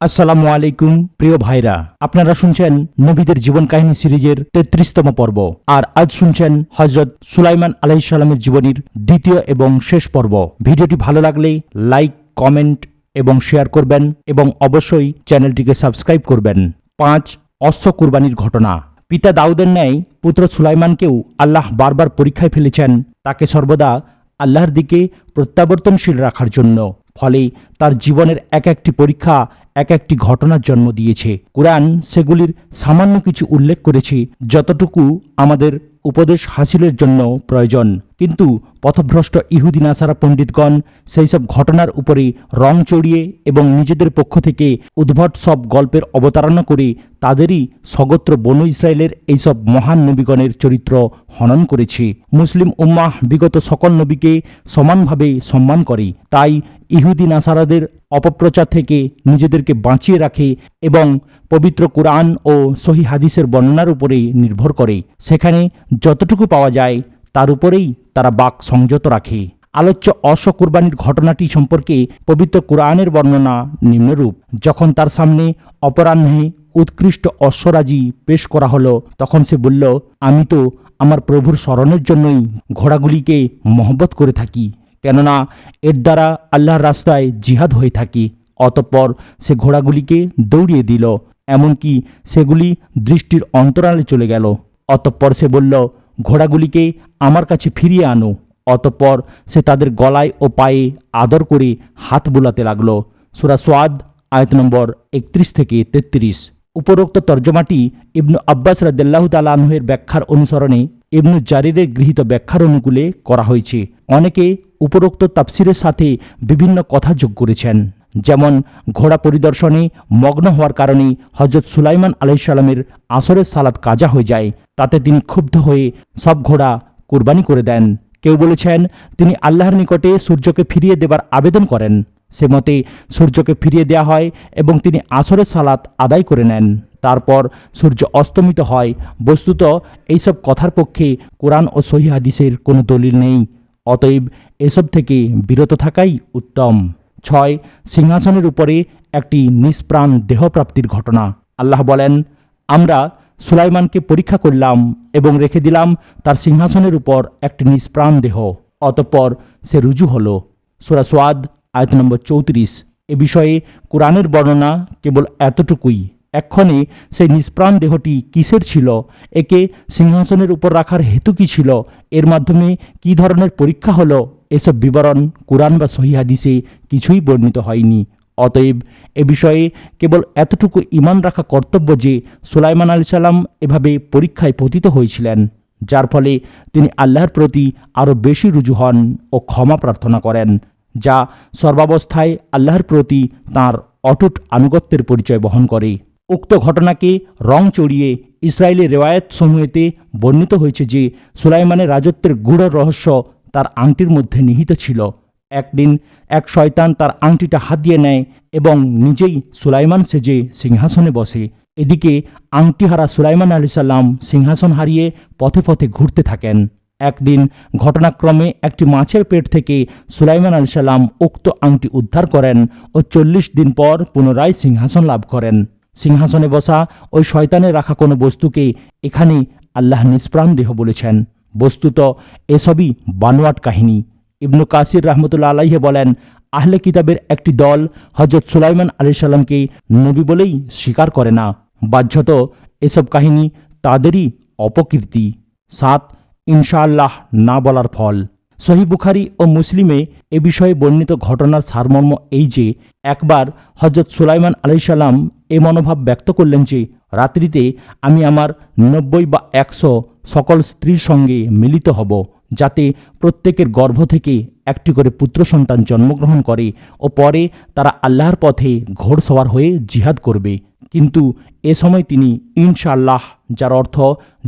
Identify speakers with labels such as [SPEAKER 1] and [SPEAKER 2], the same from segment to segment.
[SPEAKER 1] আসসালামু আলাইকুম, প্রিয় ভাইরা। আপনারা শুনছেন নবীদের জীবন কাহিনী সিরিজের তেত্রিশতম পর্ব। আর আজ শুনছেন হজরত সুলাইমান আলাইসাল্লামের জীবনীর দ্বিতীয় এবং শেষ পর্ব। ভিডিওটি ভালো লাগলে লাইক, কমেন্ট এবং শেয়ার করবেন এবং অবশ্যই চ্যানেলটিকে সাবস্ক্রাইব করবেন। পাঁচ, অশ্ব কুরবানির ঘটনা। পিতা দাউদের ন্যায় পুত্র সুলাইমানকেও আল্লাহ বারবার পরীক্ষায় ফেলেছেন। তাকে সর্বদা আল্লাহর দিকে প্রত্যাবর্তনশীল রাখার জন্য। ফলে তার জীবনের এক একটি পরীক্ষা এক একটি ঘটনার জন্ম দিয়েছে। কোরআন সেগুলির সামান্য কিছু উল্লেখ করেছে, যতটুকু আমাদের উপদেশ হাসিলের জন্য প্রয়োজন। কিন্তু পথভ্রষ্ট ইহুদি নাসারা পণ্ডিতগণ সেই সব ঘটনার উপরে রং চড়িয়ে এবং নিজেদের পক্ষ থেকে উদ্ভট সব গল্পের অবতারণা করে তাদেরই স্বগোত্র বনু ইসরায়েলের এইসব মহান নবীগণের চরিত্র হনন করেছে। মুসলিম উম্মাহ বিগত সকল নবীকে সমানভাবে সম্মান করে। তাই ইহুদি নাসারাদের অপপ্রচার থেকে নিজেদেরকে বাঁচিয়ে রাখে এবং পবিত্র কোরআন ও সহি হাদিসের বর্ণনার উপরে নির্ভর করে। সেখানে যতটুকু পাওয়া যায়, তার উপরেই তারা বাক সংযত রাখে। আলোচ্য অশ্ব কুরবানির ঘটনাটি সম্পর্কে পবিত্র কোরআনের বর্ণনা নিম্নরূপ। যখন তার সামনে অপরাহ্নে উৎকৃষ্ট অশ্বরাজি পেশ করা হলো, তখন সে বলল, আমি তো আমার প্রভুর স্মরণের জন্যই ঘোড়াগুলিকে মহব্বত করে থাকি। কেননা এর দ্বারা আল্লাহর রাস্তায় জিহাদ হয়ে থাকে, অতঃপর সে ঘোড়াগুলিকে দৌড়িয়ে দিল, এমনকি সেগুলি দৃষ্টির অন্তরালে চলে গেল। অতঃপর সে বলল, ঘোড়াগুলিকে আমার কাছে ফিরিয়ে আনো। অতঃপর সে তাদের গলায় ও পায়ে আদর করে হাত বোলাতে লাগল। সুরা সোয়াদ, আয়ত নম্বর একত্রিশ থেকে তেত্রিশ। উপরোক্ত তর্জমাটি ইবনু আব্বাস রাদ্দাল্লাহ তালাহের ব্যাখ্যার অনুসরণে ইবনু জারিরের গৃহীত ব্যাখ্যার অনুকূলে করা হয়েছে। অনেকে উপরোক্ত তাফসিরের সাথে বিভিন্ন কথা যোগ করেছেন। যেমন, ঘোড়া পরিদর্শনে মগ্ন হওয়ার কারণে হজরত সুলাইমান আলাইসাল্লামের আসরের সালাদ কাজা হয়ে যায়। তাতে তিনি ক্ষুব্ধ হয়ে সব ঘোড়া কোরবানি করে দেন। কেউ বলেছেন, তিনি আল্লাহর নিকটে সূর্যকে ফিরিয়ে দেবার আবেদন করেন। সে মতে, সূর্যকে ফিরিয়ে দেওয়া হয় এবং তিনি আসরের সালাত আদায় করে নেন। তারপর সূর্য অস্তমিত হয়। বস্তুত এইসব কথার পক্ষে কোরআন ও সহি হাদিসের কোনো দলিল নেই। অতএব এসব থেকে বিরত থাকাই উত্তম। ছয়, সিংহাসনের উপরে একটি নিষ্প্রাণ দেহপ্রাপ্তির ঘটনা। আল্লাহ বলেন, আমরা সুলাইমানকে পরীক্ষা করলাম এবং রেখে দিলাম তার সিংহাসনের উপর একটি নিষ্প্রাণ দেহ। অতঃপর সে রুজু হল। সোয়াদ, আয়ত নম্বর চৌত্রিশ। এ বিষয়ে কোরআনের বর্ণনা কেবল এতটুকুই। এক্ষণে সেই নিষ্প্রাণ দেহটি কিসের ছিল? একে সিংহাসনের উপর রাখার হেতু কী ছিল? এর মাধ্যমে কী ধরনের পরীক্ষা হলো? এসব বিবরণ কোরআন বা সহি হাদিসে কিছুই বর্ণিত হয়নি। অতএব এ বিষয়ে কেবল এতটুকু ইমান রাখা কর্তব্য যে সুলাইমান আলি সাল্লাম এভাবে পরীক্ষায় পতিত হয়েছিলেন, যার ফলে তিনি আল্লাহর প্রতি আরও বেশি রুজু হন ও ক্ষমা প্রার্থনা করেন, যা সর্বাবস্থায় আল্লাহর প্রতি তার অটুট আনুগত্যের পরিচয় বহন করে। উক্ত ঘটনাকে রং চড়িয়ে ইসরায়েলের রেওয়ায়ত সমূহেতে বর্ণিত হয়েছে যে সুলাইমানের রাজত্বের গূঢ় রহস্য তার আংটির মধ্যে নিহিত ছিল। একদিন এক শয়তান তার আংটিটা হাত দিয়ে নেয় এবং নিজেই সুলাইমান সেজে সিংহাসনে বসে। এদিকে আংটিহারা সুলাইমান আলি সাল্লাম সিংহাসন হারিয়ে পথে পথে ঘুরতে থাকেন। একদিন ঘটনাক্রমে একটি মাছের পেট থেকে সুলাইমান আলি সাল্লাম উক্ত আংটি উদ্ধার করেন ও চল্লিশ দিন পর পুনরায় সিংহাসন লাভ করেন। সিংহাসনে বসা ওই শয়তানে রাখা কোনো বস্তুকে এখানে আল্লাহ নিষ্প্রাণ দেহ বলেছেন। বস্তুত এসবই বানোয়াট কাহিনী। ইবনু কাসির রহমতুল্লা আলাইহে বলেন, আহলে কিতাবের একটি দল হজরত সুলাইমান আলি সাল্লামকে নবী বলেই স্বীকার করে না। বাহ্যত এসব কাহিনী তাদেরই অপকীর্তি। সাত, ইনশাআল্লাহ না বলার ফল। সহি বুখারি ও মুসলিমে এ বিষয়ে বর্ণিত ঘটনার সারমর্ম এই যে, একবার হজরত সুলাইমান আলাইসাল্লাম এ মনোভাব ব্যক্ত করলেন যে, রাত্রিতে আমি আমার নব্বই বা একশো সকল স্ত্রীর সঙ্গে মিলিত হব, যাতে প্রত্যেকের গর্ভ থেকে একটি করে পুত্র সন্তান জন্মগ্রহণ করে ও পরে তারা আল্লাহর পথে ঘোড়সওয়ার হয়ে জিহাদ করবে। কিন্তু এ সময় তিনি ইনশাআল্লাহ, যার অর্থ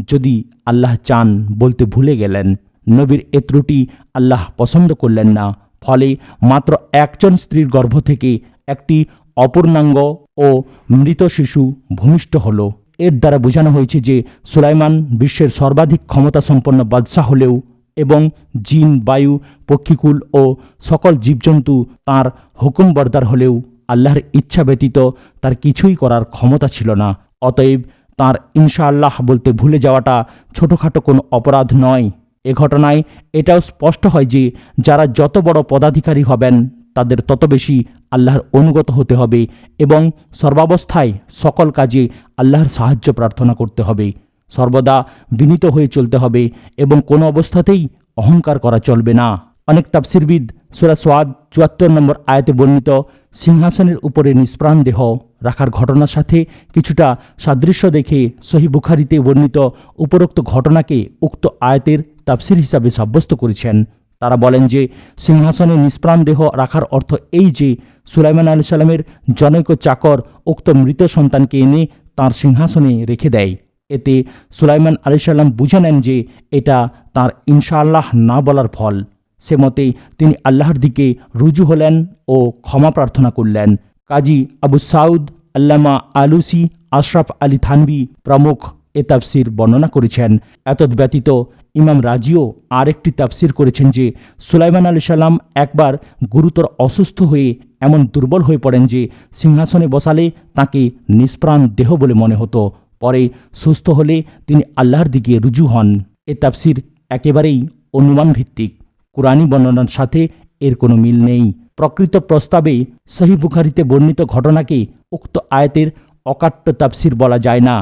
[SPEAKER 1] যদি আল্লাহ চান বলতে ভুলে গেলেন। নবীর এ ত্রুটি আল্লাহ পছন্দ করলেন না। ফলে মাত্র একজন স্ত্রীর গর্ভ থেকে একটি অপূর্ণাঙ্গ ও মৃত শিশু ভূমিষ্ঠ হল। এর দ্বারা বোঝানো হয়েছে যে সুলাইমান বিশ্বের সর্বাধিক ক্ষমতা সম্পন্ন বাদশাহ হলেও এবং জিন, বায়ু, পক্ষীকুল ও সকল জীবজন্তু তাঁর হুকুম বর্দার হলেও আল্লাহর ইচ্ছা ব্যতীত তার কিছুই করার ক্ষমতা ছিল না। অতএব তার ইনশাআল্লাহ বলতে ভুলে যাওয়াটা ছোটোখাটো কোনো অপরাধ নয়। এ ঘটনায় এটাও স্পষ্ট হয় যে যারা যত বড় পদাধিকারী হবেন, তাদের তত বেশি আল্লাহর অনুগত হতে হবে এবং সর্বাবস্থায় সকল কাজে আল্লাহর সাহায্য প্রার্থনা করতে হবে। সর্বদা বিনীত হয়ে চলতে হবে এবং কোনো অবস্থাতেই অহংকার করা চলবে না। অনেক তাফসিরবিদ সুরা সোয়াদ চুয়াত্তর নম্বর আয়াতে বর্ণিত সিংহাসনের উপরে নিষ্প্রাণ দেহ রাখার ঘটনার সাথে কিছুটা সাদৃশ্য দেখে সহি বুখারিতে বর্ণিত উপরোক্ত ঘটনাকে উক্ত আয়াতের তাফসির হিসাবে সাব্যস্ত করেছেন। তারা বলেন যে সিংহাসনে নিষ্প্রাণ দেহ রাখার অর্থ এই যে সুলাইমান আলু সাল্লামের জনৈক চাকর উক্ত মৃত সন্তানকে এনে তার সিংহাসনে রেখে দেয়। এতে সুলাইমান আলি সাল্লাম বুঝে নেন যে এটা তার ইনশাআল্লাহ না বলার ফল। সে মতে তিনি আল্লাহর দিকে রুজু হলেন ও ক্ষমা প্রার্থনা করলেন। কাজী আবু সাউদ আল্লামা আলুসি আশরাফ আলী থানবি প্রমুখ এ তাফসির বর্ণনা করেছেন। এতদ ব্যতীত ইমাম রাজিও আরেকটি তাফসির করেছেন যে, সুলাইমান আলী সাল্লাম একবার গুরুতর অসুস্থ হয়ে এমন দুর্বল হয়ে পড়েন যে, সিংহাসনে বসালে তাকে নিষ্প্রাণ দেহ বলে মনে হতো। পরে সুস্থ হলে তিনি আল্লাহর দিকে রুজু হন। এ তাফসির একেবারেই অনুমান ভিত্তিক কুরআনী বর্ণনার সাথে এর কোনো মিল নেই। প্রকৃত প্রস্তাবে সহি বুখারিতে বর্ণিত ঘটনাকে উক্ত আয়াতের অকাট্য তাফসির বলা যায় না।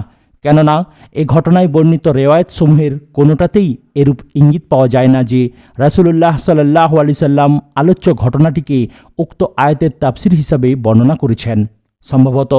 [SPEAKER 1] কেননা, এ ঘটনায় বর্ণিত রেওয়ায়ত সমূহের কোনোটাতেই এরূপ ইঙ্গিত পাওয়া যায় না যে রাসুলুল্লাহ সাল্লাহ আলি সাল্লাম আলোচ্য ঘটনাটিকে উক্ত আয়াতের তাফসির হিসাবে বর্ণনা করেছেন। সম্ভবত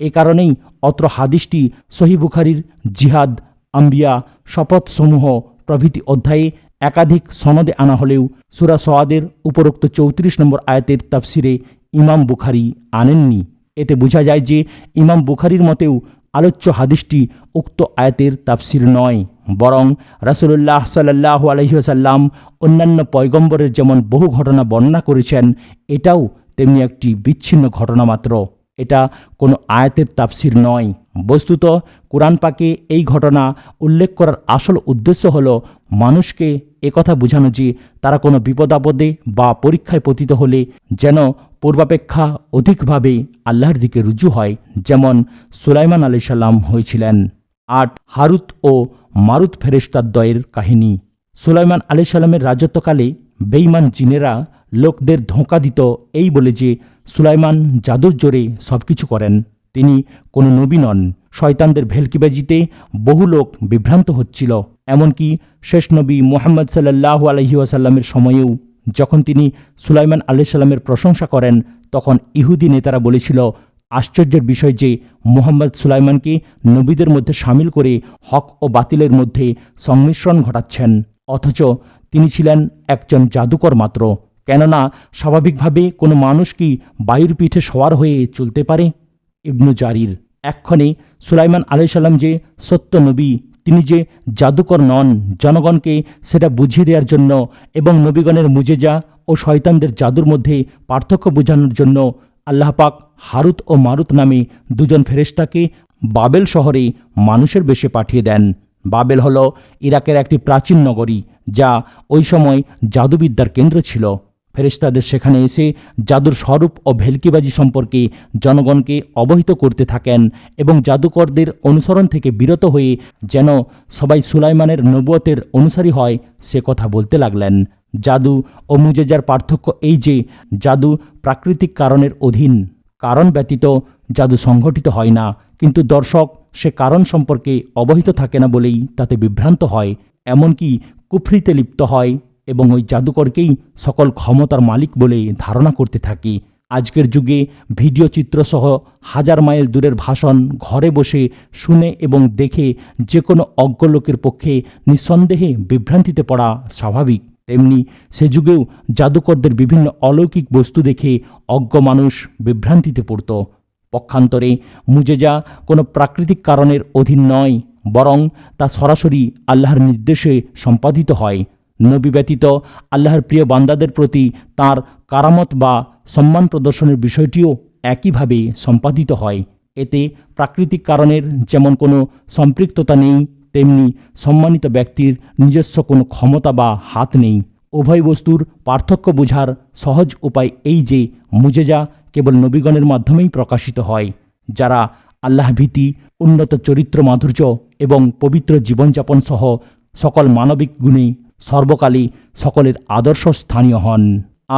[SPEAKER 1] এ কারণেই অত্র হাদিসটি সহি বুখারির জিহাদ, আম্বিয়া, শপথসমূহ প্রভৃতি অধ্যায়ে একাধিক সনদে আনা হলেও সুরা সোয়াদের উপরোক্ত চৌত্রিশ নম্বর আয়াতের তাফসিরে ইমাম বুখারি আনেননি। এতে বোঝা যায় যে ইমাম বুখারির মতেও আলোচ্য হাদিসটি উক্ত আয়াতের তাফসির নয়, বরং রাসুলুল্লাহ সাল্লাহ আলহিহাসাল্লাম অন্যান্য পয়গম্বরের যেমন বহু ঘটনা বর্ণনা করেছেন, এটাও তেমনি একটি বিচ্ছিন্ন ঘটনা মাত্র। এটা কোনো আয়াতের তাফসির নয়। বস্তুত কোরআন পাকে এই ঘটনা উল্লেখ করার আসল উদ্দেশ্য হল মানুষকে একথা বোঝানো যে তারা কোনো বিপদাপদে বা পরীক্ষায় পতিত হলে যেন পূর্বাপেক্ষা অধিকভাবে আল্লাহর দিকে রুজু হয়, যেমন সুলাইমান আলি সাল্লাম হয়েছিলেন। আট, হারুত ও মারুত ফেরেস্তাদ্বয়ের কাহিনী। সুলাইমান আলি সাল্লামের রাজত্বকালে বেইমান জিনেরা লোকদের ধোঁকা দিত এই বলে যে সুলাইমান জাদুর জোরে সব কিছু করেন, তিনি কোনো নবী নন। শয়তানদের ভেলকিবাজিতে বহু লোক বিভ্রান্ত হচ্ছিল। এমনকি শেষ নবী মোহাম্মদ সাল্লাহ আলহি ওয়াসাল্লামের সময়েও যখন তিনি সুলাইমান আলি সাল্লামের প্রশংসা করেন, তখন ইহুদি নেতারা বলেছিল, আশ্চর্যের বিষয় যে মোহাম্মদ সুলাইমানকে নবীদের মধ্যে সামিল করে হক ও বাতিলের মধ্যে সংমিশ্রণ ঘটাচ্ছেন। অথচ তিনি ছিলেন একজন জাদুকর মাত্র। কেননা স্বাভাবিকভাবে কোনো মানুষ কি বায়ুর পিঠে সওয়ার হয়ে চলতে পারে? ইবনু জারির এক্ষণে সুলাইমান আলাইসাল্লাম যে সত্য নবী, তিনি যে জাদুকর নন, জনগণকে সেটা বুঝিয়ে দেওয়ার জন্য এবং নবীগণের মুজেজা ও শয়তানদের জাদুর মধ্যে পার্থক্য বোঝানোর জন্য আল্লাহ পাক হারুত ও মারুত নামে দুজন ফেরেশতাকে বাবেল শহরে মানুষের বেশে পাঠিয়ে দেন। বাবেল হল ইরাকের একটি প্রাচীন নগরী যা ওই সময় জাদুবিদ্যার কেন্দ্র ছিল। ফেরেশতাদের সেখানে এসে জাদুর স্বরূপ ও ভেলকিবাজি সম্পর্কে জনগণকে অবহিত করতে থাকেন এবং জাদুকরদের অনুসরণ থেকে বিরত হয়ে যেন সবাই সুলাইমানের নবুয়তের অনুসারী হয় সে কথা বলতে লাগলেন। জাদু ও মুজেজার পার্থক্য এই যে, জাদু প্রাকৃতিক কারণের অধীন। কারণ ব্যতীত জাদু সংঘটিত হয় না, কিন্তু দর্শক সে কারণ সম্পর্কে অবহিত থাকে না বলেই তাতে বিভ্রান্ত হয়। এমনকি কুফরিতে লিপ্ত হয়। এবং ওই জাদুকরকেই সকল ক্ষমতার মালিক বলে ধারণা করতে থাকি। আজকের যুগে ভিডিও চিত্রসহ হাজার মাইল দূরের ভাষণ ঘরে বসে শুনে এবং দেখে যে কোনো অজ্ঞ লোকের পক্ষে নিঃসন্দেহে বিভ্রান্তিতে পড়া স্বাভাবিক। তেমনি সে যুগেও জাদুকরদের বিভিন্ন অলৌকিক বস্তু দেখে অজ্ঞ মানুষ বিভ্রান্তিতে পড়ত। পক্ষান্তরে মুজেজা কোনো প্রাকৃতিক কারণের অধীন নয়, বরং তা সরাসরি আল্লাহর নির্দেশে সম্পাদিত হয়। নবী ব্যতীত আল্লাহর প্রিয় বান্দাদের প্রতি তার কারামত বা সম্মান প্রদর্শনের বিষয়টিও একইভাবে সম্পাদিত হয়। এতে প্রাকৃতিক কারণের যেমন কোনো সম্পৃক্ততা নেই, তেমনি সম্মানিত ব্যক্তির নিজস্ব কোনো ক্ষমতা বা হাত নেই। উভয় বস্তুর পার্থক্য বোঝার সহজ উপায় এই যে মুজেজা কেবল নবীগণের মাধ্যমেই প্রকাশিত হয়, যারা আল্লাহ ভীতি, উন্নত চরিত্র মাধুর্য এবং পবিত্র জীবনযাপন সহ সকল মানবিক গুণে সর্বকালই সকলের আদর্শ স্থানীয় হন।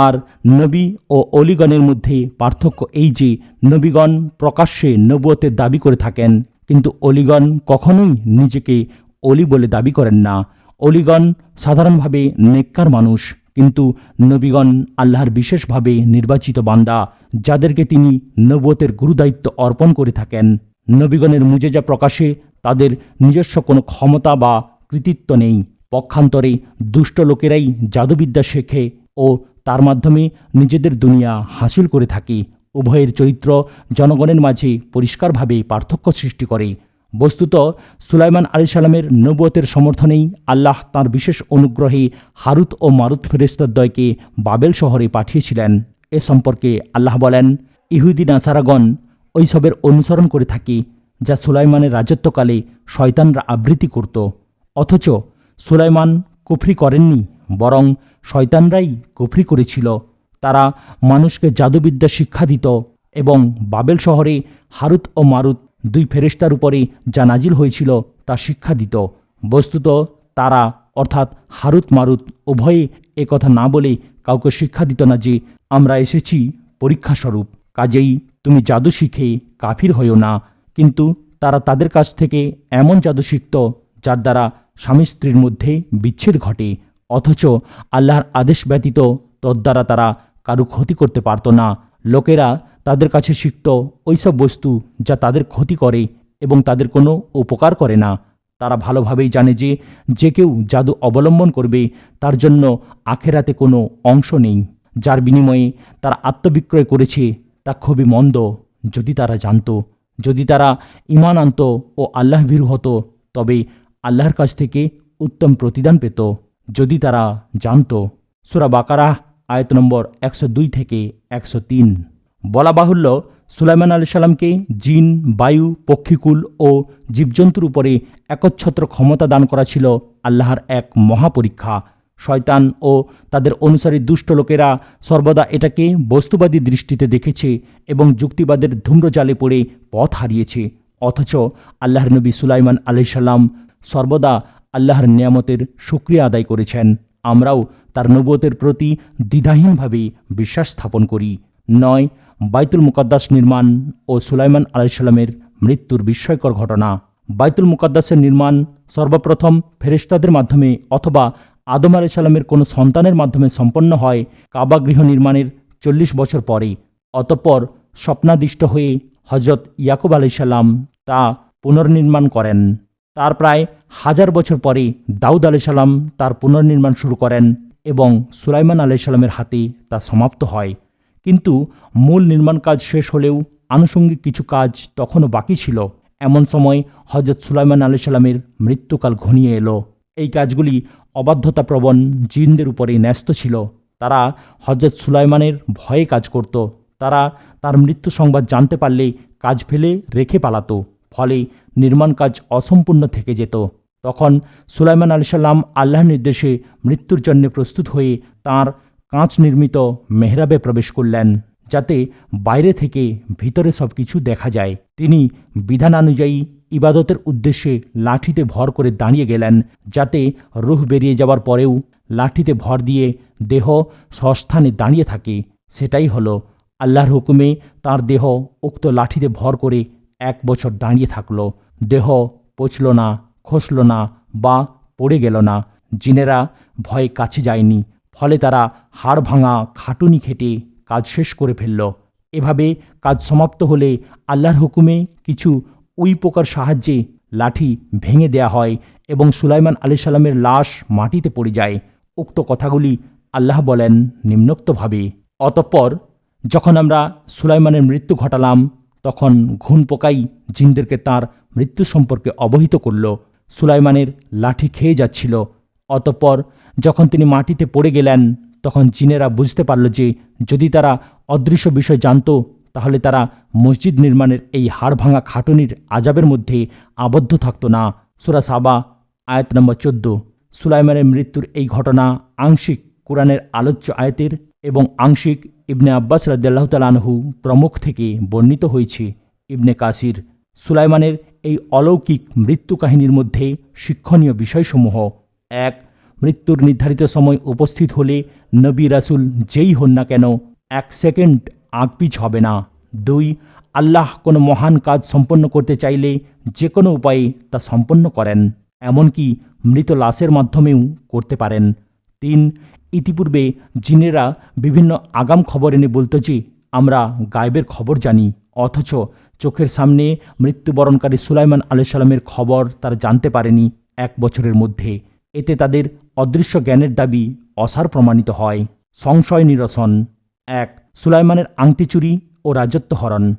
[SPEAKER 1] আর নবী ও অলিগণের মধ্যে পার্থক্য এই যে, নবীগণ প্রকাশ্যে নবুয়তের দাবি করে থাকেন, কিন্তু অলিগণ কখনোই নিজেকে অলি বলে দাবি করেন না। অলিগণ সাধারণভাবে নেককার মানুষ, কিন্তু নবীগণ আল্লাহর বিশেষভাবে নির্বাচিত বান্দা, যাদেরকে তিনি নবুয়তের গুরুদায়িত্ব অর্পণ করে থাকেন। নবীগণের মুজেজা প্রকাশে তাদের নিজস্ব কোনো ক্ষমতা বা কৃতিত্ব নেই। পক্ষান্তরে দুষ্ট লোকেরাই জাদুবিদ্যা শেখে ও তার মাধ্যমে নিজেদের দুনিয়া হাসিল করে থাকে। উভয়ের চরিত্র জনগণের মাঝে পরিষ্কারভাবে পার্থক্য সৃষ্টি করে। বস্তুত, সুলাইমান আলী সালামের নবুয়তের সমর্থনেই আল্লাহ তার বিশেষ অনুগ্রহে হারুত ও মারুত ফেরেস্তদ্বয়কে বাবেল শহরে পাঠিয়েছিলেন। এ সম্পর্কে আল্লাহ বলেন, ইহুদি নাসারাগণ ওইসবের অনুসরণ করে থাকি, যা সুলাইমানের রাজত্বকালে শয়তানরা আবৃত্তি করত। অথচ সুলাইমান কুফরি করেননি, বরং শয়তানরাই কুফরি করেছিল। তারা মানুষকে জাদুবিদ্যা শিক্ষা দিত এবং বাবেল শহরে হারুত ও মারুত দুই ফেরেস্তার উপরে যা নাজিল হয়েছিল তা শিক্ষা দিত। বস্তুত তারা, অর্থাৎ হারুত মারুত, উভয়ে এ কথা না বলে কাউকে শিক্ষা দিত না যে, আমরা এসেছি পরীক্ষাস্বরূপ। কাজেই তুমি জাদু শিখে কাফির হইও না, কিন্তু তারা তাদের কাছ থেকে এমন জাদু শিখত যার দ্বারা স্বামী স্ত্রীর মধ্যে বিচ্ছেদ ঘটে, অথচ আল্লাহর আদেশ ব্যতীত তদ্বারা তারা কারু ক্ষতি করতে পারত না। লোকেরা তাদের কাছে শিখত ওইসব বস্তু যা তাদের ক্ষতি করে এবং তাদের কোনো উপকার করে না। তারা ভালোভাবেই জানে যে যে কেউ জাদু অবলম্বন করবে, তার জন্য আখেরাতে কোনো অংশ নেই। যার বিনিময়ে তারা আত্মবিক্রয় করেছে, তা খুবই মন্দ, যদি তারা জানত। যদি তারা ইমান আনত ও আল্লাহ ভীরু হতো, তবে আল্লাহর কাছ থেকে উত্তম প্রতিদান পেত, যদি তারা জানত। সুরা বাকারাহ, আয়ত নম্বর একশো দুই থেকে একশো তিন। বলা বাহুল্য, সুলাইমান আলি সাল্লামকে জিন, বায়ু, পক্ষীকুল ও জীবজন্তুর উপরে একচ্ছত্র ক্ষমতা দান করা ছিল আল্লাহর এক মহাপরীক্ষা। শয়তান ও তাদের অনুসারী দুষ্ট লোকেরা সর্বদা এটাকে বস্তুবাদী দৃষ্টিতে দেখেছে এবং যুক্তিবাদের ধূম্রজালে পড়ে পথ হারিয়েছে। অথচ আল্লাহর নবী সুলাইমান আলাইসাল্লাম সর্বদা আল্লাহর নিয়ামতের সুক্রিয়া আদায় করেছেন। আমরাও তার নবতের প্রতি দ্বিধাহীনভাবে বিশ্বাস স্থাপন করি। নয়, বাইতুল মুকদ্দাস নির্মাণ ও সুলাইমান আলাইসাল্লামের মৃত্যুর বিস্ময়কর ঘটনা। বাইতুল মুকদ্দাসের নির্মাণ সর্বপ্রথম ফেরেশতাদের মাধ্যমে অথবা আদম আলাইসাল্লামের কোনো সন্তানের মাধ্যমে সম্পন্ন হয় কাবা গৃহ নির্মাণের চল্লিশ বছর পরে। অতঃপর স্বপ্নাদিষ্ট হয়ে হজরত ইয়াকুব আলাইসাল্লাম তা পুনর্নির্মাণ করেন। তার প্রায় হাজার বছর পরে দাউদ আলাইসাল্লাম তার পুনর্নির্মাণ শুরু করেন এবং সুলাইমান আলাইসাল্লামের হাতে তা সমাপ্ত হয়। কিন্তু মূল নির্মাণ কাজ শেষ হলেও আনুষঙ্গিক কিছু কাজ তখনও বাকি ছিল। এমন সময় হজরত সুলাইমান আলাইসাল্লামের মৃত্যুকাল ঘনিয়ে এলো। এই কাজগুলি অবাধ্যতাপ্রবণ জিনদের উপরে ন্যস্ত ছিল। তারা হজরত সুলাইমানের ভয়ে কাজ করত। তারা তার মৃত্যু সংবাদ জানতে পারলে কাজ ফেলে রেখে পালাতো। ফলে নির্মাণ কাজ অসম্পূর্ণ থেকে যেত। তখন সুলাইমান আলি সাল্লাম আল্লাহর নির্দেশে মৃত্যুর জন্য প্রস্তুত হয়ে তার কাঁচ নির্মিত মেহরাবে প্রবেশ করলেন, যাতে বাইরে থেকে ভিতরে সব কিছু দেখা যায়। তিনি বিধানানুযায়ী ইবাদতের উদ্দেশ্যে লাঠিতে ভর করে দাঁড়িয়ে গেলেন, যাতে রুহ বেরিয়ে যাওয়ার পরেও লাঠিতে ভর দিয়ে দেহ সস্থানে দাঁড়িয়ে থাকে। সেটাই হলো আল্লাহর হুকুমে তার দেহ উক্ত লাঠিতে ভর করে এক বছর দাঁড়িয়ে থাকল। দেহ পচল না, খসল না বা পড়ে গেল না। জিনেরা ভয়ে কাছে যায়নি। ফলে তারা হাড় ভাঙা, খাটুনি খেটে কাজ শেষ করে ফেলল। এভাবে কাজ সমাপ্ত হলে আল্লাহর হুকুমে কিছু উই পোকার সাহায্যে লাঠি ভেঙে দেয়া হয় এবং সুলাইমান আলি সাল্লামের লাশ মাটিতে পড়ে যায়। উক্ত কথাগুলি আল্লাহ বলেন নিম্নোক্তভাবে। অতঃপর যখন আমরা সুলাইমানের মৃত্যু ঘটালাম, তখন ঘুণ পোকাই জিনদেরকে তার মৃত্যু সম্পর্কে অবহিত করল। সুলাইমানের লাঠি খেয়ে যাচ্ছিল। অতঃপর যখন তিনি মাটিতে পড়ে গেলেন, তখন জিনেরা বুঝতে পারল যে যদি তারা অদৃশ্য বিষয় জানত, তাহলে তারা মসজিদ নির্মাণের এই হাড় ভাঙা খাটুনির আজাবের মধ্যে আবদ্ধ থাকত না। সুরা সাবা, আয়াত নম্বর চোদ্দ। সুলাইমানের মৃত্যুর এই ঘটনা আংশিক কোরআনের আলোচ্য আয়াতের এবং আংশিক ইবনে আব্বাস রাজ্লাহ তালানহু প্রমুখ থেকে বর্ণিত হয়েছে। ইবনে কাসির সুলাইমানের এই অলৌকিক মৃত্যু কাহিনীর মধ্যে শিক্ষণীয় বিষয়সমূহ। এক, মৃত্যুর নির্ধারিত সময় উপস্থিত হলে নবী রাসুল যেই হন না কেন, এক সেকেন্ড আগপিছ হবে না। দুই, আল্লাহ কোনো মহান কাজ সম্পন্ন করতে চাইলে যে কোনো উপায়ে তা সম্পন্ন করেন, এমনকি মৃত লাশের মাধ্যমেও করতে পারেন। তিন, ইতিপূর্বে জিনেরা বিভিন্ন আগাম খবর এনে বলতো যে, আমরা গায়েবের খবর জানি, অথচ চোখের সামনে মৃত্যুবরণকারী সুলাইমান আলাইসাল্লামের খবর তারা জানতে পারেনি এক বছরের মধ্যে। এতে তাদের অদৃশ্য জ্ঞানের দাবি অসার প্রমাণিত হয়। সংশয় নিরসন। এক, সুলাইমানের আংটি চুরি ও রাজত্ব হরণ।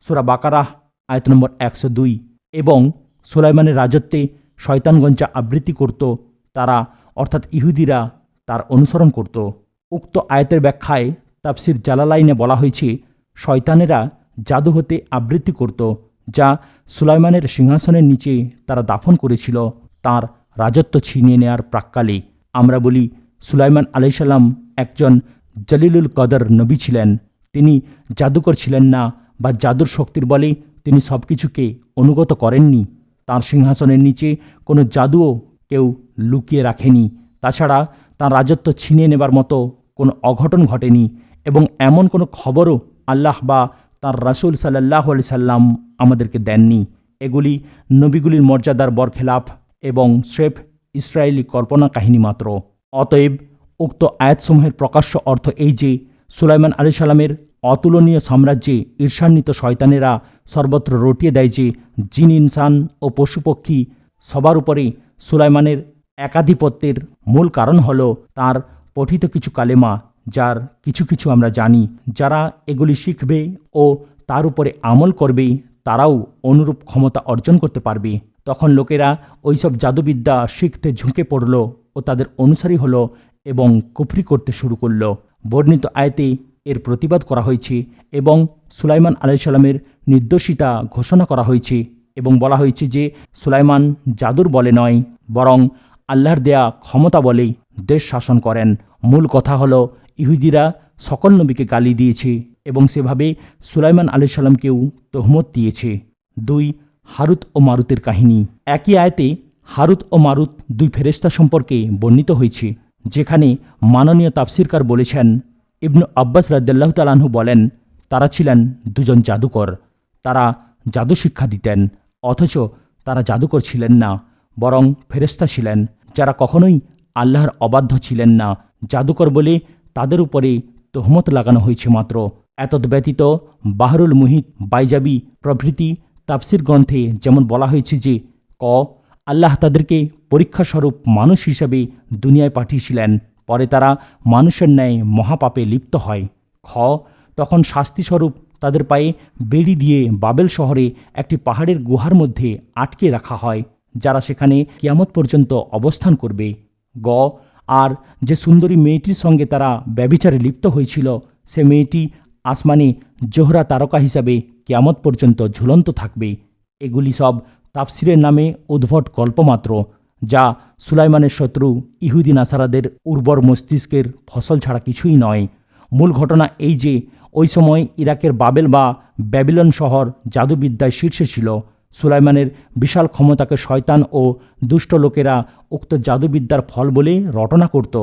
[SPEAKER 1] সুরা বাকারাহ আয়ত নম্বর একশো দুই। এবং সুলাইমানের রাজত্বে শয়তানগঞ্জা আবৃত্তি করত তারা, অর্থাৎ ইহুদিরা তার অনুসরণ করত। উক্ত আয়তের ব্যাখ্যায় তাফসির জালালাইনে বলা হয়েছে, শয়তানেরা জাদু হতে আবৃত্তি করত, যা সুলাইমানের সিংহাসনের নিচে তারা দাফন করেছিল। তার রাজত্ব ছিনিয়ে নেয়ার প্রাক্কালে আমরা বলি সুলাইমান আলাইসাল্লাম একজন জলিলুল কদর নবী ছিলেন। তিনি জাদুকর ছিলেন না বা জাদুর শক্তির বলে তিনি সব কিছুকে অনুগত করেননি। তার সিংহাসনের নিচে কোনো জাদুও কেউ লুকিয়ে রাখেনি। তাছাড়া তার রাজত্ব ছিনিয়ে নেবার মতো কোনো অঘটন ঘটেনি এবং এমন কোনো খবরও আল্লাহ বা তার রাসুল সাল্লাহ আলি সাল্লাম আমাদেরকে দেননি। এগুলি নবীগুলির মর্যাদার বরখেলাফ এবং স্রেফ ইসরায়েলি কল্পনা কাহিনী মাত্র। অতএব উক্ত আয়াতসমূহের প্রকাশ্য অর্থ এই যে, সুলাইমান আলি সাল্লামের অতুলনীয় সাম্রাজ্যে ঈর্ষান্বিত শয়তানেরা সর্বত্র রটিয়ে দেয় যে, জিন, ইনসান ও পশুপক্ষী সবার উপরে সুলাইমানের একাধিপত্যের মূল কারণ হল তার পঠিত কিছু কালেমা যার কিছু কিছু আমরা জানি, যারা এগুলি শিখবে ও তার উপরে আমল করবে, তারাও অনুরূপ ক্ষমতা অর্জন করতে পারবে। তখন লোকেরা ওইসব জাদুবিদ্যা শিখতে ঝুঁকে পড়ল ও তাদের অনুসারী হলো এবং কুফরি করতে শুরু করল। বর্ণিত আয়তে এর প্রতিবাদ করা হয়েছে এবং সুলাইমান আলাইসাল্লামের নির্দোষিতা ঘোষণা করা হয়েছে এবং বলা হয়েছে যে সুলাইমান জাদুর বলে নয়, বরং আল্লাহর দেয়া ক্ষমতা বলেই দেশ শাসন করেন। মূল কথা হলো ইহুদিরা সকল নবীকে গালি দিয়েছে এবং সেভাবে সুলাইমান আলাইসাল্লামকেও তহমত দিয়েছে। দুই, হারুত ও মারুতের কাহিনী। একই আয়তে হারুত ও মারুত দুই ফেরেস্তা সম্পর্কে বর্ণিত হয়েছে, যেখানে মাননীয় তাফসিরকার বলেছেন, ইবনু আব্বাস রাদ্দাল্লাহ তালাহু বলেন, তারা ছিলেন দুজন জাদুকর। তারা জাদু শিক্ষা দিতেন, অথচ তারা জাদুকর ছিলেন না, বরং ফেরেস্তা ছিলেন, যারা কখনোই আল্লাহর অবাধ্য ছিলেন না। জাদুকর বলে তাদের উপরে তহমত লাগানো হয়েছে মাত্র। এতদ ব্যতীত বাহরুল মুহিত বাইজাবি প্রভৃতি তাফসির গ্রন্থে যেমন বলা হয়েছে যে, ক, আল্লাহ তাদেরকে পরীক্ষাস্বরূপ মানুষ হিসাবে দুনিয়ায় পাঠিয়েছিলেন। পরে তারা মানুষের ন্যায় মহাপাপে লিপ্ত হয়। খ, তখন শাস্তিস্বরূপ তাদের পায়ে বেড়ি দিয়ে বাবেল শহরে একটি পাহাড়ের গুহার মধ্যে আটকে রাখা হয়, যারা সেখানে কিয়ামত পর্যন্ত অবস্থান করবে। গ আর যে সুন্দরী মেয়েটির সঙ্গে তারা ব্যবিচারে লিপ্ত হয়েছিল, সে মেয়েটি আসমানে জোহরা তারকা হিসাবে কিয়ামত পর্যন্ত ঝুলন্ত থাকবে। এগুলি সব তাফসিরের নামে উদ্ভট গল্পমাত্র যা সুলাইমানের শত্রু ইহুদিন নাসারাদের উর্বর মস্তিষ্কের ফসল ছাড়া কিছুই নয়। মূল ঘটনা এই যে, ওই সময় ইরাকের বাবেল বা ব্যাবিলন শহর জাদুবিদ্যায় শীর্ষে ছিল। সুলাইমানের বিশাল ক্ষমতাকে শয়তান ও দুষ্ট লোকেরা উক্ত জাদুবিদ্যার ফল বলে রটনা করত।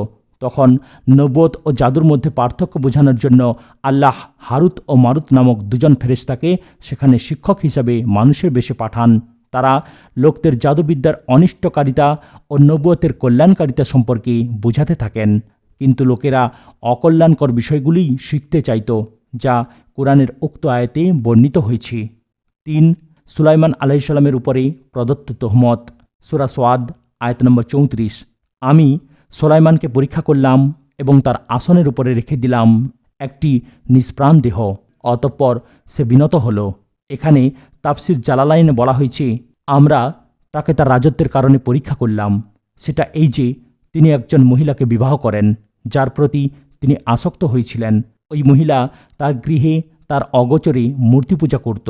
[SPEAKER 1] তখন নবোধ ও জাদুর মধ্যে পার্থক্য বোঝানোর জন্য আল্লাহ হারুত ও মারুত নামক দুজন ফেরেস্তাকে সেখানে শিক্ষক হিসাবে মানুষের বেশে পাঠান। তারা লোকদের জাদুবিদ্যার অনিষ্টকারিতা ও নবুয়তের কল্যাণকারিতা সম্পর্কে বোঝাতে থাকেন। কিন্তু লোকেরা অকল্যাণকর বিষয়গুলি শিখতে চাইত, যা কোরআনের উক্ত আয়তে বর্ণিত হয়েছে। তিন সুলাইমান আলাইসাল্লামের উপরে প্রদত্ত তহমত, সুরা সোয়াদ, আয়ত নম্বর চৌত্রিশ। আমি সোলাইমানকে পরীক্ষা করলাম এবং তার আসনের উপরে রেখে দিলাম একটি নিষ্প্রাণ দেহ, অতঃপর সে বিনত হল। এখানে তাফসির জালালাইনে বলা হয়েছে, আমরা তাকে তার রাজত্বের কারণে পরীক্ষা করলাম। সেটা এই যে, তিনি একজন মহিলাকে বিবাহ করেন, যার প্রতি তিনি আসক্ত হয়েছিলেন। ওই মহিলা তার গৃহে তার অগোচরে মূর্তি পূজা করত।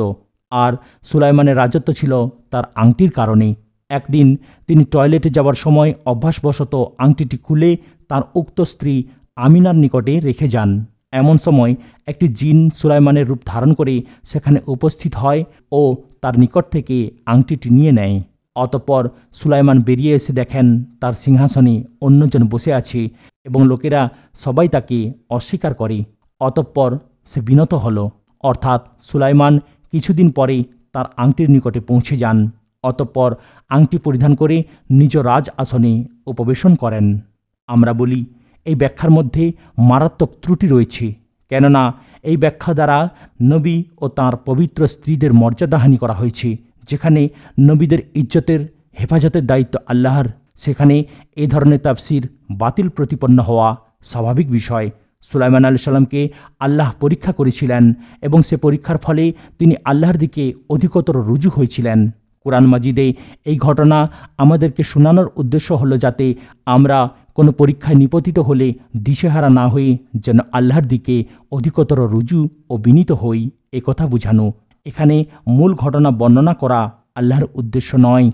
[SPEAKER 1] আর সুলাইমানের রাজত্ব ছিল তার আংটির কারণে একদিন তিনি টয়লেটে যাওয়ার সময় অভ্যাসবশত আংটিটি খুলে তার উক্ত স্ত্রী আমিনার নিকটে রেখে যান। এমন সময় একটি জিন সুলাইমানের রূপ ধারণ করে সেখানে উপস্থিত হয় ও তার নিকট থেকে আংটিটি নিয়ে নেয়। অতঃপর সুলাইমান বেরিয়ে এসে দেখেন তার সিংহাসনে অন্যজন বসে আছে এবং লোকেরা সবাই তাকে অস্বীকার করে। অতঃপর সে বিনত হল। অর্থাৎ সুলাইমান কিছুদিন পরে তার আংটির নিকটে পৌঁছে যান। অতঃপর আংটি পরিধান করে নিজ রাজ আসনে উপবেশন করেন। আমরা বলি, এই ব্যাখ্যার মধ্যে মারাত্মক ত্রুটি রয়েছে, কেননা এই ব্যাখ্যা দ্বারা নবী ও তাঁর পবিত্র স্ত্রীদের মর্যাদাহানি করা হয়েছে, যেখানে নবীদের ইজ্জতের হেফাজতের দায়িত্ব আল্লাহর। সেখানে এ ধরনের তাফসির বাতিল প্রতিপন্ন হওয়া স্বাভাবিক বিষয়। সুলাইমান আলি সাল্লামকে আল্লাহ পরীক্ষা করেছিলেন এবং সে পরীক্ষার ফলে তিনি আল্লাহর দিকে অধিকতর রুজু হয়েছিলেন। কোরআন মাজিদে এই ঘটনা আমাদেরকে শোনানোর উদ্দেশ্য হলো যাতে আমরা কোনো পরীক্ষায় নিপতিত হলে দিশেহারা না হয়ে যেন আল্লাহর দিকে অধিকতর রুজু ও বিনীত হই। কথা বুঝানো। এখানে মূল ঘটনা বর্ণনা করা আল্লাহর উদ্দেশ্য নয়,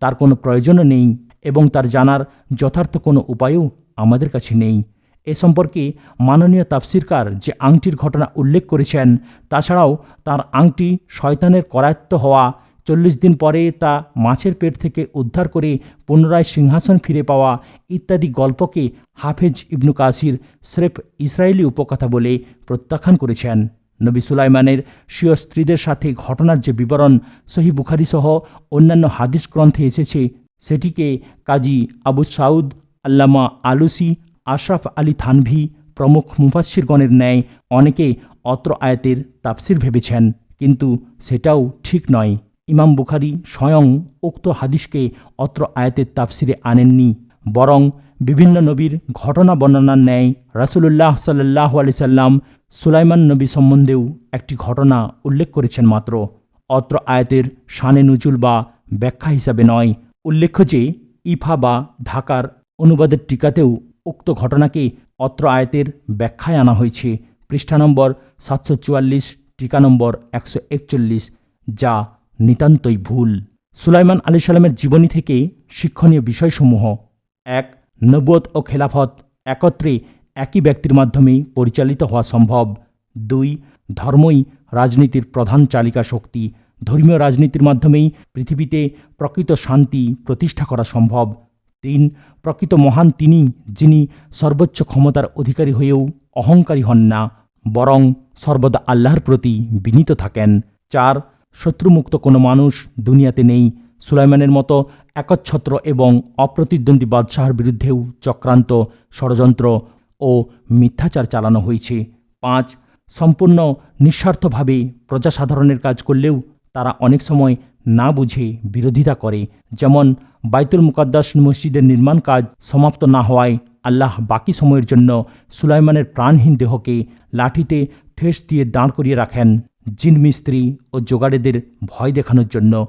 [SPEAKER 1] তার কোনো প্রয়োজনও নেই এবং তার জানার যথার্থ কোনো উপায়ও আমাদের কাছে নেই। এ সম্পর্কে মাননীয় তাফসিরকার যে আংটির ঘটনা উল্লেখ করেছেন, তাছাড়াও তার আংটি শয়তানের করায়ত্ত হওয়া, চল্লিশ দিন পরে তা মাছের পেট থেকে উদ্ধার করে পুনরায় সিংহাসন ফিরে পাওয়া ইত্যাদি গল্পকে হাফেজ ইবনু কাসির স্রেফ ইসরায়েলি উপকথা বলে প্রত্যাখ্যান করেছেন। নবী সুলাইমানের স্বীয় স্ত্রীদের সাথে ঘটনার যে বিবরণ সহি বুখারি সহ অন্যান্য হাদিস গ্রন্থে এসেছে, সেটিকে কাজী আবু সাউদ আল্লামা আলুসি আশরাফ আলী থানভি প্রমুখ মুফাসিরগণের ন্যায় অনেকে অত্র আয়াতের তাফসির ভেবেছেন, কিন্তু সেটাও ঠিক নয়। ইমাম বুখারি স্বয়ং উক্ত হাদিসকে অত্র আয়াতের তাফসিরে আনেননি, বরং বিভিন্ন নবীর ঘটনা বর্ণনার ন্যায় রাসুলুল্লাহ সাল্লাহ আলি সাল্লাম সুলাইমান নবী সম্বন্ধেও একটি ঘটনা উল্লেখ করেছেন মাত্র। অত্র আয়াতের শানে নুজুল বা ব্যাখ্যা হিসাবে নয়, উল্লেখ্য যে ইফা বা ঢাকার অনুবাদের টিকাতেও উক্ত ঘটনাকে অত্র আয়াতের ব্যাখ্যায় আনা হয়েছে। পৃষ্ঠা নম্বর সাতশো চুয়াল্লিশ, টিকা নম্বর একশো একচল্লিশ, যা নিতান্তই ভুল। সুলাইমান আলি সাল্লামের জীবনী থেকে শিক্ষণীয় বিষয়সমূহ। এক নবত ও খেলাফত একত্রে একই ব্যক্তির মাধ্যমে পরিচালিত হওয়া সম্ভব। দুই, ধর্মই রাজনীতির প্রধান চালিকা শক্তি। ধর্মীয় রাজনীতির মাধ্যমেই পৃথিবীতে প্রকৃত শান্তি প্রতিষ্ঠা করা সম্ভব। তিন প্রকৃত মহান তিনি, যিনি সর্বোচ্চ ক্ষমতার অধিকারী হয়েও অহংকারী হন না, বরং সর্বদা আল্লাহর প্রতি বিনীত থাকেন। চার, শত্রুমুক্ত কোনো মানুষ দুনিয়াতে নেই। সুলাইমানের মতো একচ্ছত্র এবং অপ্রতিদ্বন্দ্বী বাদশাহর বিরুদ্ধেও চক্রান্ত, ষড়যন্ত্র ও মিথ্যাচার চালানো হয়েছে। পাঁচ, সম্পূর্ণ নিঃস্বার্থভাবে প্রজাসাধারণের কাজ করলেও তারা অনেক সময় না বুঝে বিরোধিতা করে। যেমন বাইতুল মুকাদ্দাস মসজিদের নির্মাণ কাজ সমাপ্ত না হওয়ায় আল্লাহ বাকি সময়ের জন্য সুলাইমানের প্রাণহীন দেহকে লাঠিতে ঠেস দিয়ে দাঁড় করিয়ে রাখেন জিন মিস্ত্রি ও জোগাড়েদের ভয় দেখানোর জন্য,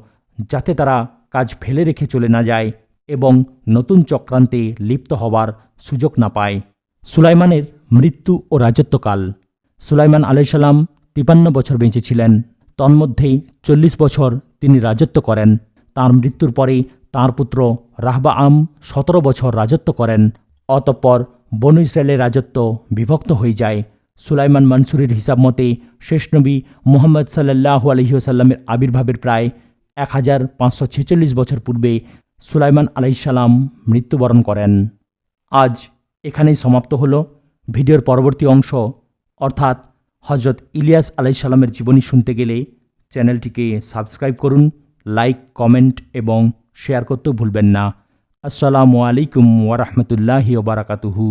[SPEAKER 1] যাতে তারা কাজ ফেলে রেখে চলে না যায় এবং নতুন চক্রান্তে লিপ্ত হবার সুযোগ না পায়। সুলাইমানের মৃত্যু ও রাজত্বকাল। সুলাইমান আলাইসাল্লাম তিপান্ন বছর বেঁচেছিলেন তন্মধ্যেই চল্লিশ বছর তিনি রাজত্ব করেন। তার মৃত্যুর পরে তাঁর পুত্র রাহবা আম সতেরো বছর রাজত্ব করেন। অতঃপর বনু ইসরায়েলের রাজত্ব বিভক্ত হয়ে যায়। সুলাইমান মনসুরের হিসাব মতে শেষ নবী মোহাম্মদ সাল্লাহু আলহিউসাল্লামের আবির্ভাবের প্রায় এক হাজার পাঁচশো ছেচল্লিশ বছর পূর্বে সুলাইমান আলাইসাল্লাম মৃত্যুবরণ করেন। আজ এখানেই সমাপ্ত হলো ভিডিওর পরবর্তী অংশ। অর্থাৎ হজরত ইলিয়াস আলাইসাল্লামের জীবনী শুনতে গেলে চ্যানেলটিকে সাবস্ক্রাইব করুন লাইক কমেন্ট এবং শেয়ার করতেও ভুলবেন না। আসসালামু আলাইকুম ওয়ারহমতুল্লাহি ওবরাকাতুহু